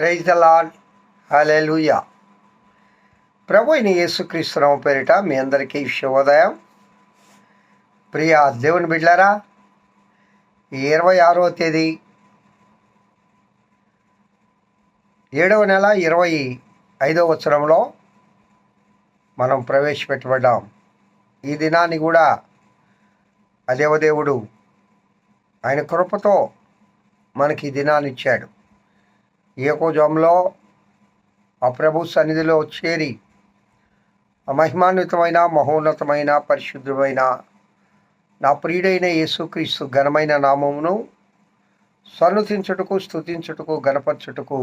Praise the Lord hallelujah ప్రభు అయిన యేసుక్రీస్తునామ పేరిట మీ అందరికీ శుభోదయం. ప్రియ దేవుని బిడ్డారా ఇరవై ఆరవ తేదీ ఏడవ నెల ఇరవై ఐదవ వచ్చరంలో మనం ప్రవేశపెట్టబడ్డాం. ఈ దినాన్ని కూడా అదేవదేవుడు ఆయన కృపతో మనకి ఈ దినాన్ని ఇచ్చాడు. ఏకోజంలో ఆ ప్రభు సన్నిధిలో చేరి మహిమాన్వితమైన మహోన్నతమైన పరిశుద్ధమైన నా ప్రియుడైన యేసుక్రీస్తు ఘనమైన నామమును సన్నతించుటకు స్తుతించుటకు గణపరచుటకు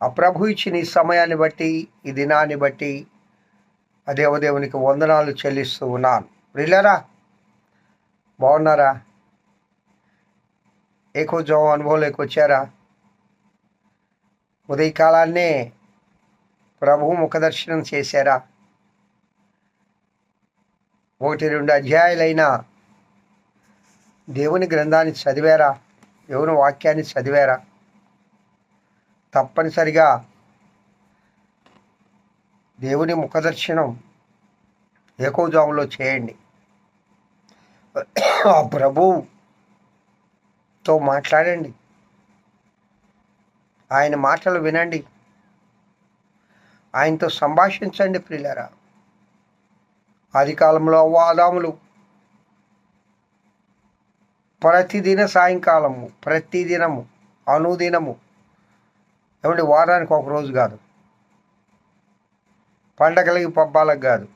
ఆ ప్రభు ఇచ్చిన ఈ సమయాన్ని బట్టి ఈ దినాన్ని బట్టి ఆ దేవదేవునికి వందనాలు చెల్లిస్తూ ఉన్నాను. ప్రియులరా బాగున్నారా? ఏకోజం అనుభవంలోకి వచ్చారా? ఉదయకాలాన్నే ప్రభు ముఖదర్శనం చేశారా? ఒకటి రెండు అధ్యాయులైన దేవుని గ్రంథాన్ని చదివారా? దేవుని వాక్యాన్ని చదివారా? తప్పనిసరిగా దేవుని ముఖదర్శనం ఏకోజాములో చేయండి. ఆ ప్రభుతో మాట్లాడండి. ఆయన మాటలు వినండి. ఆయనతో సంభాషించండి ప్రియులరా. ఆది కాలంలో అవ్వాదాములు. ప్రతిదిన సాయంకాలము ప్రతిదినము అనుదినము. ఏమంటే వారానికి ఒక రోజు కాదు. పండగలకి పబ్బాలకు కాదు.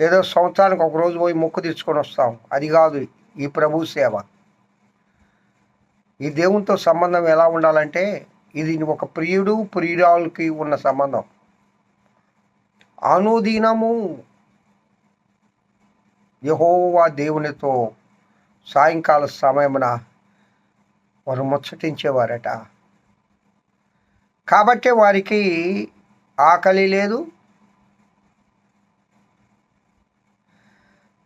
ఏదో సంవత్సరానికి ఒక రోజు పోయి మొక్కు తెచ్చుకొని వస్తాం. అది కాదు ఈ ప్రభు సేవ. ఈ దేవునితో సంబంధం ఎలా ఉండాలంటే ఇది ఒక ప్రియుడు ప్రియురాలకి ఉన్న సంబంధం. అనుదినము యహోవా దేవునితో సాయంకాల సమయమున వారు ముచ్చటించేవారట. కాబట్టి వారికి ఆకలి లేదు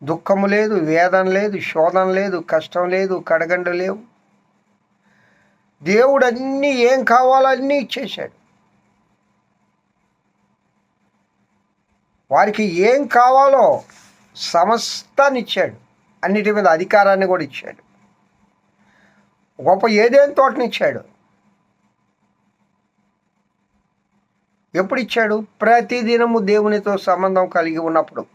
దుఃఖము లేదు వేదన లేదు శోధన లేదు కష్టం లేదు కడగండు లేవు. దేవుడు అన్నీ ఏం కావాలో అన్నీ ఇచ్చేశాడు. వారికి ఏం కావాలో సమస్తాన్ని ఇచ్చాడు. అన్నిటి మీద అధికారాన్ని కూడా ఇచ్చాడు. గొప్ప ఏదేం తోటనిచ్చాడు ఎప్పుడు ఇచ్చాడు ప్రతిదినము దేవునితో సంబంధం కలిగి ఉన్నప్పుడు.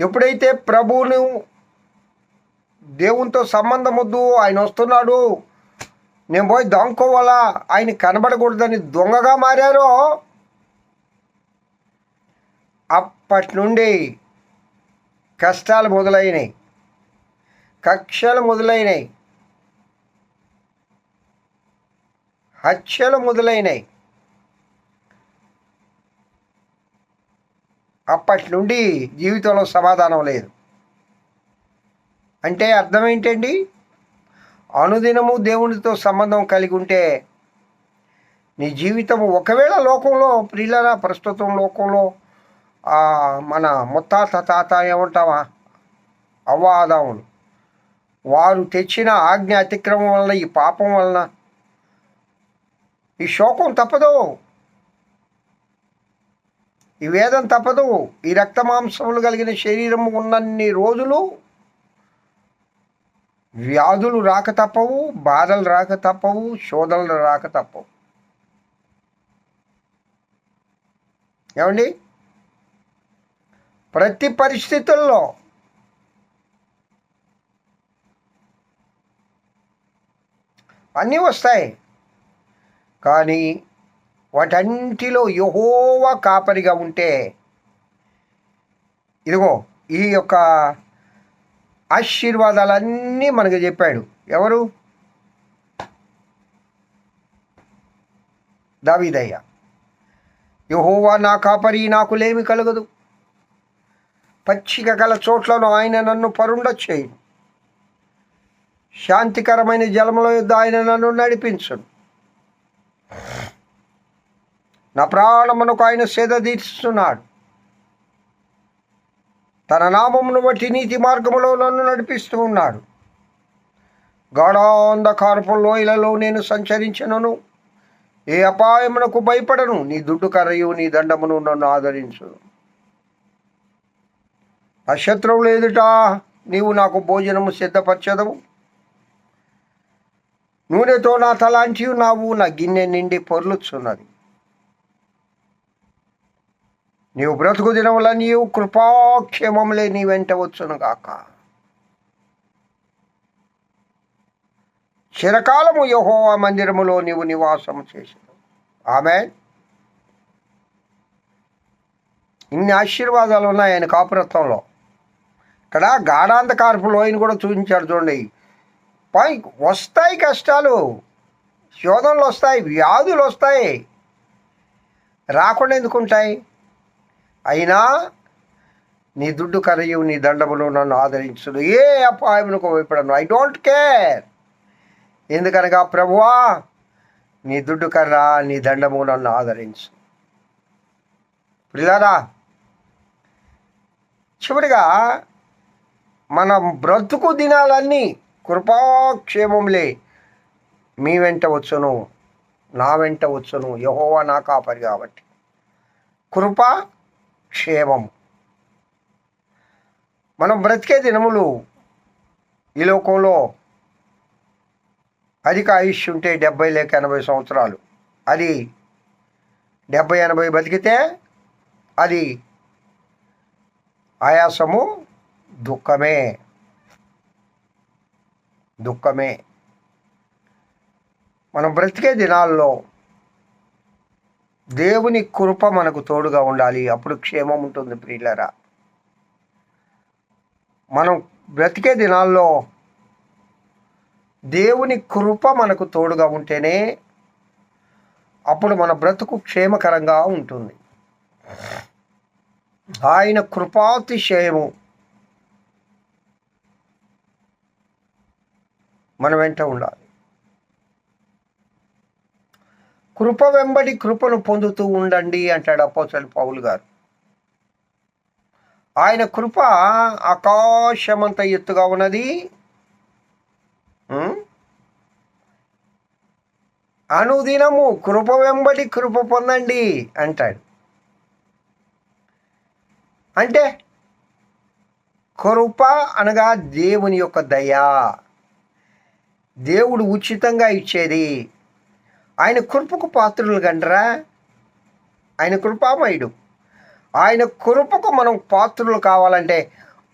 ఎప్పుడైతే ప్రభువును దేవునితో సంబంధం వద్దు ఆయన వస్తున్నాడు నేను పోయి దొంగకోవాలా? ఆయన కనబడకూడదని దొంగగా మారారో? అప్పటి నుండి కష్టాలు మొదలైనవి కక్షలు మొదలైనవి హత్యలు మొదలైనవి అప్పటి నుండి జీవితంలో సమాధానం లేదు. అంటే అర్థం ఏంటండి? అనుదినము దేవునితో సంబంధం కలిగి ఉంటే నీ జీవితం ఒకవేళ లోకంలో ప్రియులరా ప్రస్తుతం లోకంలో మన ముత్తాత తాత ఏమంటావా? అవ్వాదాములు. వారు తెచ్చిన ఆజ్ఞ అతిక్రమం వలన ఈ పాపం వలన ఈ శోకం తప్పదు. ఈ వేదం తప్పదు. ఈ రక్త మాంసములు కలిగిన శరీరము ఉన్నన్ని రోజులు వ్యాధులు రాక తప్పవు బాధలు రాక తప్పవు శోధనలు రాక తప్పవు. ఏమండి? ప్రతి పరిస్థితుల్లో అన్నీ వస్తాయి. కానీ వాటన్నిటిలో యహోవా కాపరిగా ఉంటే ఇదిగో ఈ యొక్క ఆశీర్వాదాలన్నీ మనకు చెప్పాడు. ఎవరు? దావిదయ్య. యహోవా నా కాపరి నాకు లేమి కలగదు. పచ్చిక గల చోట్లను ఆయన నన్ను పరుండొచ్చేయను శాంతికరమైన జలముల యుద్ధ ఆయన నన్ను నడిపించను. నా ప్రాణమునకు ఆయన సేద తీర్చున్నాడు. తన నామమును బట్టి నీతి మార్గములో నన్ను నడిపిస్తూ ఉన్నాడు. గాఢాంధకారపు లోయలలో నేను సంచరించినను. ఏ అపాయమునకు భయపడను. నీ దుడ్డు కర్రయు నీ దండమును నన్ను ఆదరించు. ఆ శత్రువులు నీవు నాకు భోజనము సిద్ధపరచదవు. నూనెతో నా తలాంచి నావు నా గిన్నె నిండి పొర్లుచున్నది. నీవు బ్రతుకు దినముల నీవు కృపాక్షేమములే నీ వెంట వచ్చును గాక చిరకాలము యహోవా మందిరములో నీవు నివాసం చేసావు ఆమె ఇన్ని ఆశీర్వాదాలు ఉన్నాయి ఆయన కాపురత్వంలో. ఇక్కడ గాఢాంధకారపు లోయని కూడా చూపించాడు చూడండి. పై వస్తాయి కష్టాలు శోధనలు వస్తాయి వ్యాధులు వస్తాయి. రాకుండా ఎందుకుంటాయి అయినా నీ దుడ్డు కరయు నీ దండములు నన్ను ఆదరించుడు. ఏ అపాయమునకు భయపడను. ఐ డోంట్ కేర్ ఎందుకనగా ప్రభువా నీ దుడ్డు కర్ర నీ దండము నన్ను ఆదరించు. పిల్లారా చివరిగా మన బ్రతుకు దినాలన్నీ కృపాక్షేమంలే మీ వెంట వచ్చును నా వెంట వచ్చును. యహోవా నా కాపరి కాబట్టి. కృప క్షేమం. మనం బ్రతికే దినములు ఈ లోకంలో అధిక ఆయుష్ ఉంటే డెబ్బై లేక ఎనభై సంవత్సరాలు. అది డెబ్బై ఎనభై బతికితే అది ఆయాసము దుఃఖమే. దుఃఖమే. మనం బ్రతికే దినాల్లో దేవుని కృప మనకు తోడుగా ఉండాలి. అప్పుడు క్షేమం ఉంటుంది ప్రియులరా. మనం బ్రతికే దినాల్లో దేవుని కృప మనకు తోడుగా ఉంటేనే అప్పుడు మన బ్రతుకు క్షేమకరంగా ఉంటుంది. ఆయన కృపాతిశయము మన వెంట ఉండాలి. కృప వెంబడి కృపను పొందుతూ ఉండండి అంటాడు అపోసలు పౌలు గారు. ఆయన కృప ఆకాశమంత ఎత్తుగా ఉన్నది. అనుదినము కృప వెంబడి కృప పొందండి అంటాడు. అంటే కృప అనగా దేవుని యొక్క దయ. దేవుడు ఉచితంగా ఇచ్చేది. ఆయన కృపకు పాత్రులు గండ్రా ఆయన కృపామయుడు. ఆయన కృపకు మనం పాత్రులు కావాలంటే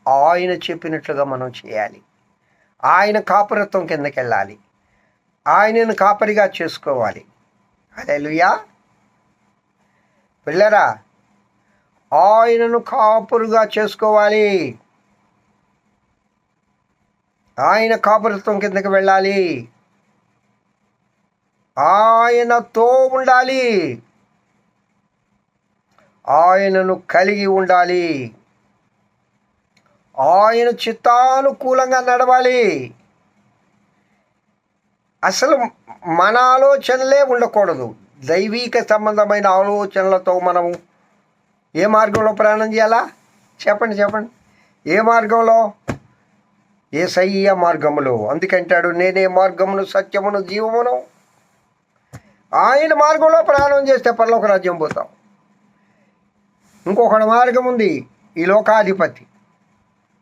ఆయన చెప్పినట్లుగా మనం చేయాలి. ఆయన కాపురత్వం కిందకి వెళ్ళాలి ఆయనను కాపరిగా చేసుకోవాలి. అదే లుయా పిల్లరా ఆయనను కాపురుగా చేసుకోవాలి. ఆయన కాపురత్వం కిందకి వెళ్ళాలి. ఆయనతో ఉండాలి. ఆయనను కలిగి ఉండాలి. ఆయన చిత్తానుకూలంగా నడవాలి. అసలు మన ఆలోచనలే ఉండకూడదు. దైవిక సంబంధమైన ఆలోచనలతో మనము ఏ మార్గంలో ప్రయాణం చేయాలా? చెప్పండి చెప్పండి. ఏ మార్గంలో? ఏ సయ్య మార్గములో. అందుకంటాడు నేనే మార్గమును సత్యమును జీవమును ఆయన మార్గంలో ప్రయాణం చేస్తే పరలోక రాజ్యం పోతాం. ఇంకొకటి మార్గం ఉంది ఈ లోకాధిపతి.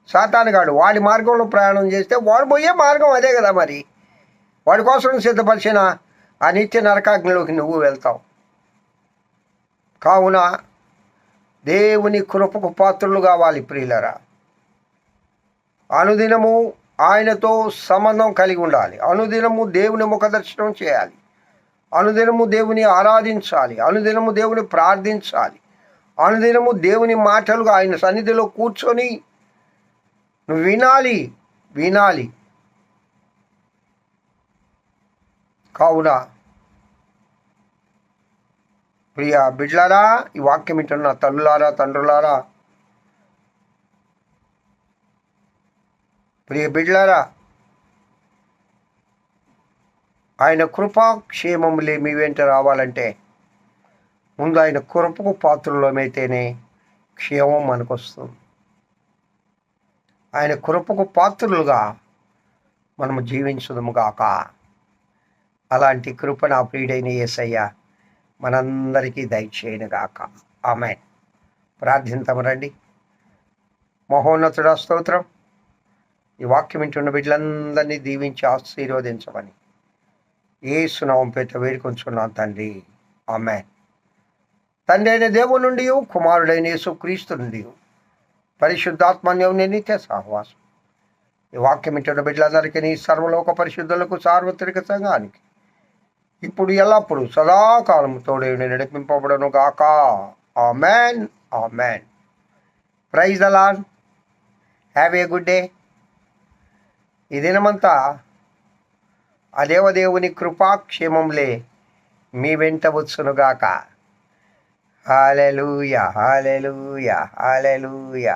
సాతానుగాడు వాడి మార్గంలో ప్రయాణం చేస్తే వాడు పోయే మార్గం అదే కదా మరి. వాడి కోసం సిద్ధపరిచిన ఆ నిత్య నరకాగ్నిలోకి నువ్వు వెళ్తావు. కావున దేవుని కృపకు పాత్రులు కావాలి ప్రియులరా. అనుదినము ఆయనతో సంబంధం కలిగి ఉండాలి. అనుదినము దేవుని ముఖదర్శనం చేయాలి. అనుదినము దేవుని ఆరాధించాలి. అనుదినము దేవుని ప్రార్థించాలి. అనుదినము దేవుని మాటలుగా ఆయన సన్నిధిలో కూర్చొని నువ్వు వినాలి వినాలి. కావున ప్రియ బిడ్లారా ఈ వాక్యం వింటున్న తల్లులారా తండ్రులారా ప్రియ బిడ్లారా ఆయన కృపాక్షేమములే మీ వెంట రావాలంటే ముందు ఆయన కృపకు పాత్రలమైతేనే క్షేమం మనకు వస్తుంది ఆయన కృపకు పాత్రులుగా మనము జీవించుదుముగాక అలాంటి కృప నా ప్రియుడైన ఏసయ్య మనందరికీ దయచేయనుగాక ఆమె ప్రార్థింతము రండి. మహోన్నతుడ స్తోత్రం. ఈ వాక్యం వింటున్న బిడ్డలందరినీ దీవించి ఆశీర్వదించమని. ఏ సునామం పేట వేడుకొంచున్నాను తండ్రి. ఆమె తండ్రి అయిన దేవుని నుండి కుమారుడైన యేసు క్రీస్తు నుండి పరిశుద్ధాత్మన్యం నిత్య సహవాసం. ఈ వాక్యం వింటున్న బిడ్డలందరికీ నీ సర్వలోక పరిశుద్ధులకు సార్వత్రిక సంఘానికి ఇప్పుడు ఎల్లప్పుడు సదాకాలం తోడే నడిపింపబడను గాక. Amen praise the have a good day. ఈ దినమంతా ఆ దేవదేవుని కృపాక్షేమంలే మీ వెంట వచ్చునుగాక. Hallelujah hallelujah hallelujah.